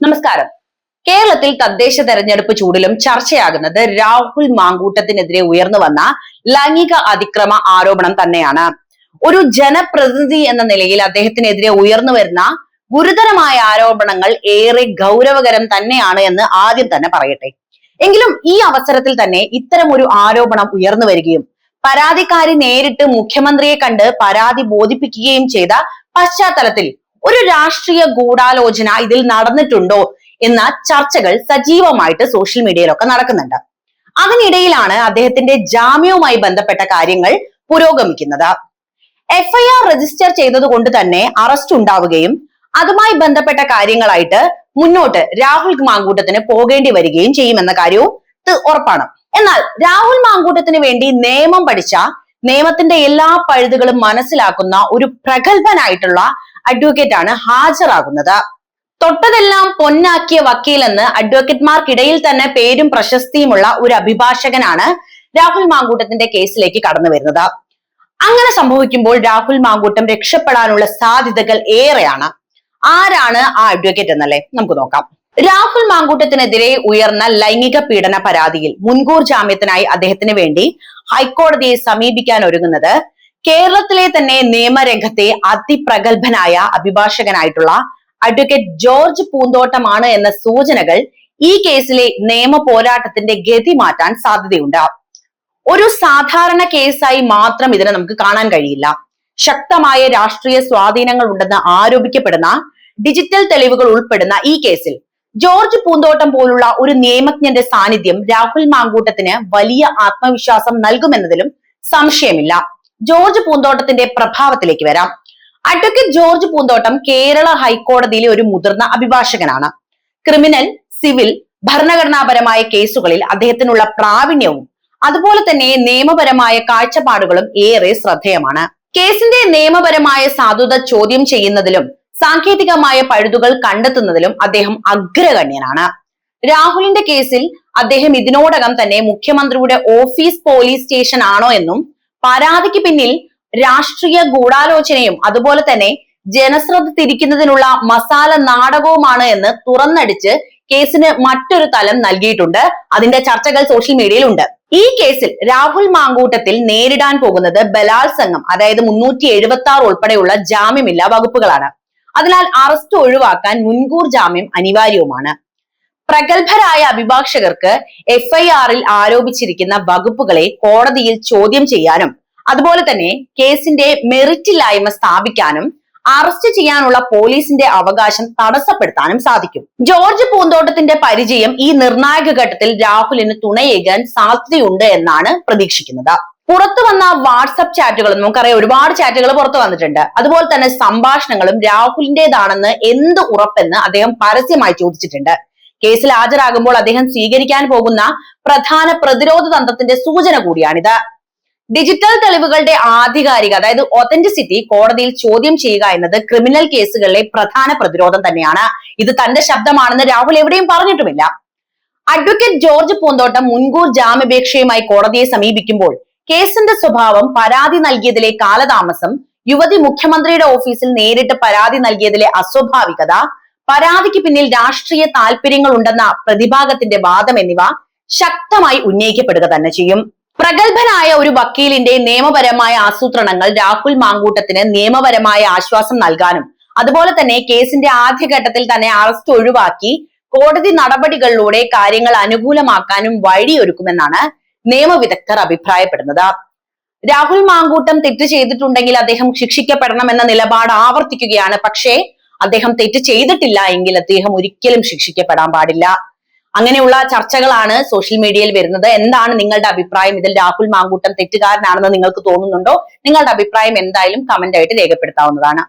നമസ്കാരം. കേരളത്തിൽ തദ്ദേശ തെരഞ്ഞെടുപ്പ് ചൂടിലും ചർച്ചയാകുന്നത് രാഹുൽ മാങ്കൂട്ടത്തിനെതിരെ ഉയർന്നു വന്ന ലൈംഗിക അതിക്രമ ആരോപണം തന്നെയാണ്. ഒരു ജനപ്രതിനിധി എന്ന നിലയിൽ അദ്ദേഹത്തിനെതിരെ ഉയർന്നു വരുന്ന ഗുരുതരമായ ആരോപണങ്ങൾ ഏറെ ഗൗരവകരം തന്നെയാണ് എന്ന് ആദ്യം തന്നെ പറയട്ടെ. എങ്കിലും ഈ അവസരത്തിൽ തന്നെ ഇത്തരം ഒരു ആരോപണം ഉയർന്നു വരികയും പരാതിക്കാരി നേരിട്ട് മുഖ്യമന്ത്രിയെ കണ്ട് പരാതി ബോധിപ്പിക്കുകയും ചെയ്ത പശ്ചാത്തലത്തിൽ ഒരു രാഷ്ട്രീയ ഗൂഢാലോചന ഇതിൽ നടന്നിട്ടുണ്ടോ എന്ന ചർച്ചകൾ സജീവമായിട്ട് സോഷ്യൽ മീഡിയയിലൊക്കെ നടക്കുന്നുണ്ട്. അതിനിടയിലാണ് അദ്ദേഹത്തിന്റെ ജാമ്യവുമായി ബന്ധപ്പെട്ട കാര്യങ്ങൾ പുരോഗമിക്കുന്നത്. എഫ്ഐആർ രജിസ്റ്റർ ചെയ്തതുകൊണ്ട് തന്നെ അറസ്റ്റ് ഉണ്ടാവുകയും അതുമായി ബന്ധപ്പെട്ട കാര്യങ്ങളായിട്ട് മുന്നോട്ട് രാഹുൽ മാങ്കൂട്ടത്തിന് പോകേണ്ടി വരികയും ചെയ്യുമെന്ന കാര്യവും ഉറപ്പാണ്. എന്നാൽ രാഹുൽ മാങ്കൂട്ടത്തിന് വേണ്ടി നിയമം പഠിച്ച നിയമത്തിന്റെ എല്ലാ പഴുതുകളും മനസ്സിലാക്കുന്ന ഒരു പ്രഗത്ഭനായിട്ടുള്ള അഡ്വക്കേറ്റ് ആണ് ഹാജരാകുന്നത്. തൊട്ടതെല്ലാം പൊന്നാക്കിയ വക്കീൽ വക്കീലെന്ന് അഡ്വക്കേറ്റ്മാർക്കിടയിൽ തന്നെ പേരും പ്രശസ്തിയുമുള്ള ഒരു അഭിഭാഷകനാണ് രാഹുൽ മാങ്കൂട്ടത്തിന്റെ കേസിലേക്ക് കടന്നു വരുന്നത്. അങ്ങനെ സംഭവിക്കുമ്പോൾ രാഹുൽ മാങ്കൂട്ടം രക്ഷപ്പെടാനുള്ള സാധ്യതകൾ ഏറെയാണ്. ആരാണ് ആ അഡ്വക്കേറ്റ് എന്നല്ലേ നമുക്ക് നോക്കാം. രാഹുൽ മാങ്കൂട്ടത്തിനെതിരെ ഉയർന്ന ലൈംഗിക പീഡന പരാതിയിൽ മുൻകൂർ ജാമ്യത്തിനായി അദ്ദേഹത്തിന് വേണ്ടി ഹൈക്കോടതിയെ സമീപിക്കാൻ ഒരുങ്ങുന്നത് കേരളത്തിലെ തന്നെ നിയമരംഗത്തെ അതിപ്രഗത്ഭനായ അഭിഭാഷകനായിട്ടുള്ള അഡ്വക്കേറ്റ് ജോർജ് പൂന്തോട്ടമാണ് എന്ന സൂചനകൾ ഈ കേസിലെ നിയമ പോരാട്ടത്തിന്റെ ഗതി മാറ്റാൻ സാധ്യതയുണ്ട്. ഒരു സാധാരണ കേസായി മാത്രം ഇതിനെ നമുക്ക് കാണാൻ കഴിയില്ല. ശക്തമായ രാഷ്ട്രീയ സ്വാധീനങ്ങൾ ഉണ്ടെന്ന് ആരോപിക്കപ്പെടുന്ന ഡിജിറ്റൽ തെളിവുകൾ ഉൾപ്പെടുന്ന ഈ കേസിൽ ജോർജ് പൂന്തോട്ടം പോലുള്ള ഒരു നിയമജ്ഞന്റെ സാന്നിധ്യം രാഹുൽ മാങ്കൂട്ടത്തിന് വലിയ ആത്മവിശ്വാസം നൽകുമെന്നതിലും സംശയമില്ല. ജോർജ് പൂന്തോട്ടത്തിന്റെ പ്രഭാവത്തിലേക്ക് വരാം. അഡ്വക്കേറ്റ് ജോർജ് പൂന്തോട്ടം കേരള ഹൈക്കോടതിയിലെ ഒരു മുതിർന്ന അഭിഭാഷകനാണ്. ക്രിമിനൽ സിവിൽ ഭരണഘടനാപരമായ കേസുകളിൽ അദ്ദേഹത്തിനുള്ള പ്രാവീണ്യവും അതുപോലെ തന്നെ നിയമപരമായ കാഴ്ചപ്പാടുകളും ഏറെ ശ്രദ്ധേയമാണ്. കേസിന്റെ നിയമപരമായ സാധുത ചോദ്യം ചെയ്യുന്നതിലും സാങ്കേതികമായ പഴുതുകൾ കണ്ടെത്തുന്നതിലും അദ്ദേഹം അഗ്രഗണ്യനാണ്. രാഹുലിന്റെ കേസിൽ അദ്ദേഹം ഇതിനോടകം തന്നെ മുഖ്യമന്ത്രിയുടെ ഓഫീസ് പോലീസ് സ്റ്റേഷൻ ആണോ എന്നും പരാതിക്ക് പിന്നിൽ രാഷ്ട്രീയ ഗൂഢാലോചനയും അതുപോലെ തന്നെ ജനശ്രദ്ധ തിരിക്കുന്നതിനുള്ള മസാല നാടകവുമാണ് എന്ന് തുറന്നടിച്ച് കേസിന് മറ്റൊരു തലം നൽകിയിട്ടുണ്ട്. അതിന്റെ ചർച്ചകൾ സോഷ്യൽ മീഡിയയിലുണ്ട്. ഈ കേസിൽ രാഹുൽ മാങ്കൂട്ടത്തിൽ നേരിടാൻ പോകുന്നത് ബലാത്സംഗം അതായത് മുന്നൂറ്റി എഴുപത്തി ആറ് ഉൾപ്പെടെയുള്ള ജാമ്യമില്ലാ വകുപ്പുകളാണ്. അതിനാൽ അറസ്റ്റ് ഒഴിവാക്കാൻ മുൻകൂർ ജാമ്യം അനിവാര്യവുമാണ്. പ്രഗത്ഭരായ അഭിഭാഷകർക്ക് എഫ്ഐആറിൽ ആരോപിച്ചിരിക്കുന്ന വകുപ്പുകളെ കോടതിയിൽ ചോദ്യം ചെയ്യാനും അതുപോലെ തന്നെ കേസിന്റെ മെറിറ്റില്ലായ്മ സ്ഥാപിക്കാനും അറസ്റ്റ് ചെയ്യാനുള്ള പോലീസിന്റെ അവകാശം തടസ്സപ്പെടുത്താനും സാധിക്കും. ജോർജ് പൂന്തോട്ടത്തിന്റെ പരിചയം ഈ നിർണായക ഘട്ടത്തിൽ രാഹുലിന് തുണയേകാൻ സാധ്യതയുണ്ട് എന്നാണ് പ്രതീക്ഷിക്കുന്നത്. പുറത്തു വന്ന വാട്സപ്പ് ചാറ്റുകളും നമുക്കറിയാം ഒരുപാട് ചാറ്റുകൾ പുറത്തു വന്നിട്ടുണ്ട്. അതുപോലെ തന്നെ സംഭാഷണങ്ങളും രാഹുലിന്റേതാണെന്ന് എന്ത് ഉറപ്പെന്ന് അദ്ദേഹം പരസ്യമായി ചോദിച്ചിട്ടുണ്ട്. കേസിൽ ഹാജരാകുമ്പോൾ അദ്ദേഹം സ്വീകരിക്കാൻ പോകുന്ന പ്രധാന പ്രതിരോധ തന്ത്രത്തിന്റെ സൂചന കൂടിയാണിത്. ഡിജിറ്റൽ തെളിവുകളുടെ ആധികാരിക അതായത് ഒതന്റിസിറ്റി കോടതിയിൽ ചോദ്യം ചെയ്യുക എന്നത് ക്രിമിനൽ കേസുകളിലെ പ്രധാന പ്രതിരോധം തന്നെയാണ്. ഇത് തന്റെ ശബ്ദമാണെന്ന് രാഹുൽ എവിടെയും പറഞ്ഞിട്ടുമില്ല. അഡ്വക്കേറ്റ് ജോർജ് പൂന്തോട്ടം മുൻകൂർ ജാമ്യപേക്ഷയുമായി കോടതിയെ സമീപിക്കുമ്പോൾ കേസിന്റെ സ്വഭാവം പരാതി നൽകിയതിലെ കാലതാമസം യുവതി മുഖ്യമന്ത്രിയുടെ ഓഫീസിൽ നേരിട്ട് പരാതി നൽകിയതിലെ അസ്വാഭാവികത പരാതിക്ക് പിന്നിൽ രാഷ്ട്രീയ താല്പര്യങ്ങൾ ഉണ്ടെന്ന പ്രതിഭാഗത്തിന്റെ വാദം എന്നിവ ശക്തമായി ഉന്നയിക്കപ്പെടുക തന്നെ ചെയ്യും. പ്രഗത്ഭനായ ഒരു വക്കീലിന്റെ നിയമപരമായ ആസൂത്രണങ്ങൾ രാഹുൽ മാങ്കൂട്ടത്തിന് നിയമപരമായ ആശ്വാസം നൽകാനും അതുപോലെ തന്നെ കേസിന്റെ ആദ്യഘട്ടത്തിൽ തന്നെ അറസ്റ്റ് ഒഴിവാക്കി കോടതി നടപടികളിലൂടെ കാര്യങ്ങൾ അനുകൂലമാക്കാനും വഴിയൊരുക്കുമെന്നാണ് നിയമവിദഗ്ധർ അഭിപ്രായപ്പെടുന്നത്. രാഹുൽ മാങ്കൂട്ടം തെറ്റ് ചെയ്തിട്ടുണ്ടെങ്കിൽ അദ്ദേഹം ശിക്ഷിക്കപ്പെടണം എന്ന നിലപാട് ആവർത്തിക്കുകയാണ്. പക്ഷേ അദ്ദേഹം തെറ്റ് ചെയ്തിട്ടില്ല എങ്കിൽ അദ്ദേഹം ഒരിക്കലും ശിക്ഷിക്കപ്പെടാൻ പാടില്ല. അങ്ങനെയുള്ള ചർച്ചകളാണ് സോഷ്യൽ മീഡിയയിൽ വരുന്നത്. എന്താണ് നിങ്ങളുടെ അഭിപ്രായം? ഇതിൽ രാഹുൽ മാങ്കൂട്ടം തെറ്റുകാരനാണെന്ന് നിങ്ങൾക്ക് തോന്നുന്നുണ്ടോ? നിങ്ങളുടെ അഭിപ്രായം എന്തായാലും കമന്റ് ആയിട്ട് രേഖപ്പെടുത്താവുന്നതാണ്.